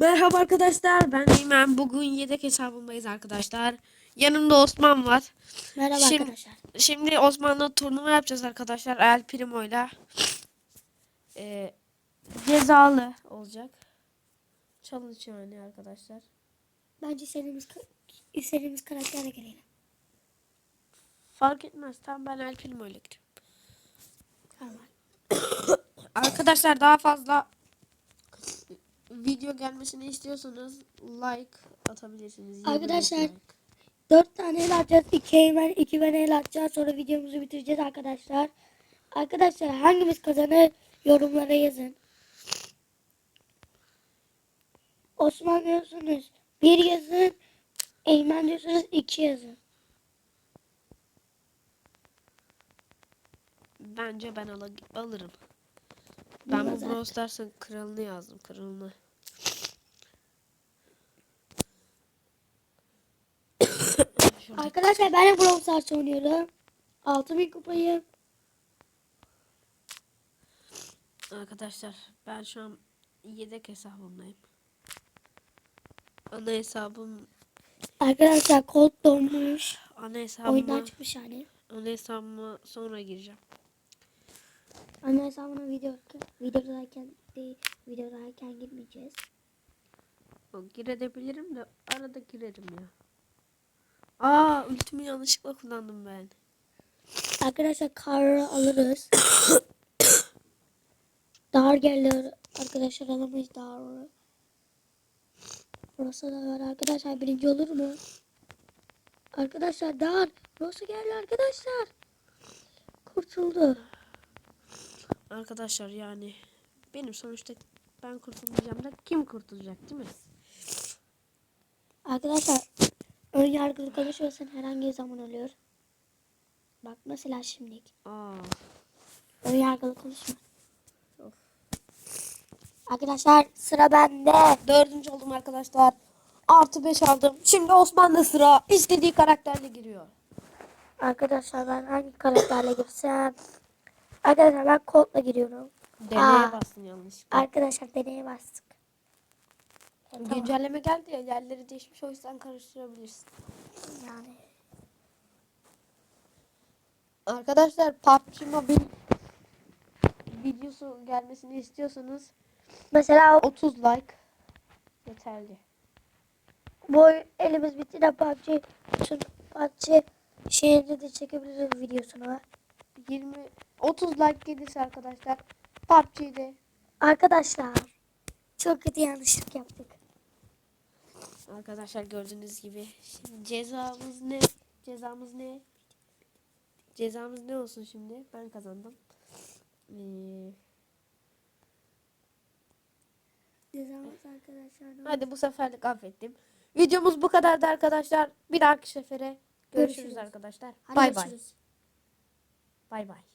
Merhaba arkadaşlar ben Eymen. Bugün yedek hesabındayız arkadaşlar. Yanımda Osman var. Merhaba Şimdi- arkadaşlar. Şimdi Osman'la turnuva yapacağız arkadaşlar. El Primo'yla. Ee, cezalı olacak. Challenge yani arkadaşlar. Bence istediğimiz, istediğimiz karakterle gelelim. Fark etmez. Tamam ben El Primo'yla gidiyorum. Tamam. Arkadaşlar daha fazla video gelmesini istiyorsanız like atabilirsiniz. Arkadaşlar, like. Dört tane el atacağız. İki hemen iki ben el atacağız. Sonra videomuzu bitireceğiz arkadaşlar. Arkadaşlar hangimiz kazanır yorumlara yazın. Osman diyorsunuz bir yazın. Eymen diyorsunuz iki yazın. Bence ben ala- alırım. Ben bu. Brawl Stars'ın kralını yazdım. Kralını. Arkadaşlar ben de Brawl Stars oynuyorum. 6000 kupayım. Arkadaşlar ben şu an yedek hesabımdayım. Ana hesabım Arkadaşlar kod donmuş. ana Oyundan hesabıma çıkmış yani. ana hesabıma sonra gireceğim. Anne hesabına video videodayken değil, videodayken girmeyeceğiz. O, Girebilirim de arada girerim ya. Aa ultimi yanlışlıkla kullandım ben. Arkadaşlar karı alırız. Dar gelir arkadaşlar alamayız dar. Burası da var arkadaşlar birinci olur mu? Arkadaşlar dar. Burası geldi arkadaşlar. Kurtuldu. Arkadaşlar yani benim sonuçta ben kurtulmayacağım da kim kurtulacak değil mi? Arkadaşlar ön yargılı konuşuyorsan herhangi zaman oluyor. Bak mesela şimdilik. Aa. Ön yargılı konuşma. Arkadaşlar sıra bende. Dördüncü oldum arkadaşlar. Artı 5 aldım. Şimdi Osman'da sıra. istediği karakterle giriyor. Arkadaşlar ben hangi karakterle girsem? Arkadaşlar ben Colt'la giriyorum. Deneye Aa. bastın yanlışlıkla. Arkadaşlar deneye bastık. Tamam. Güncelleme geldi ya yerleri değişmiş o yüzden karıştırabilirsin. Yani. Arkadaşlar PUBG Mobile videosu gelmesini istiyorsanız Mesela 30 like yeterli. bu elimiz bitti de PUBG, bütün PUBG şeyini de çekebiliriz videosunu. 20 30 like gelirse arkadaşlar PUBG'de Arkadaşlar çok kötü yanlışlık yaptık. Arkadaşlar gördüğünüz gibi şimdi cezamız ne? Cezamız ne? Cezamız ne olsun şimdi? Ben kazandım. Ee, Cezamız arkadaşlar. hadi bu seferlik affettim. Videomuz bu kadardı arkadaşlar. Bir dahaki sefere görüşürüz, Görüşürüz. arkadaşlar. Bay bay. Bay bay.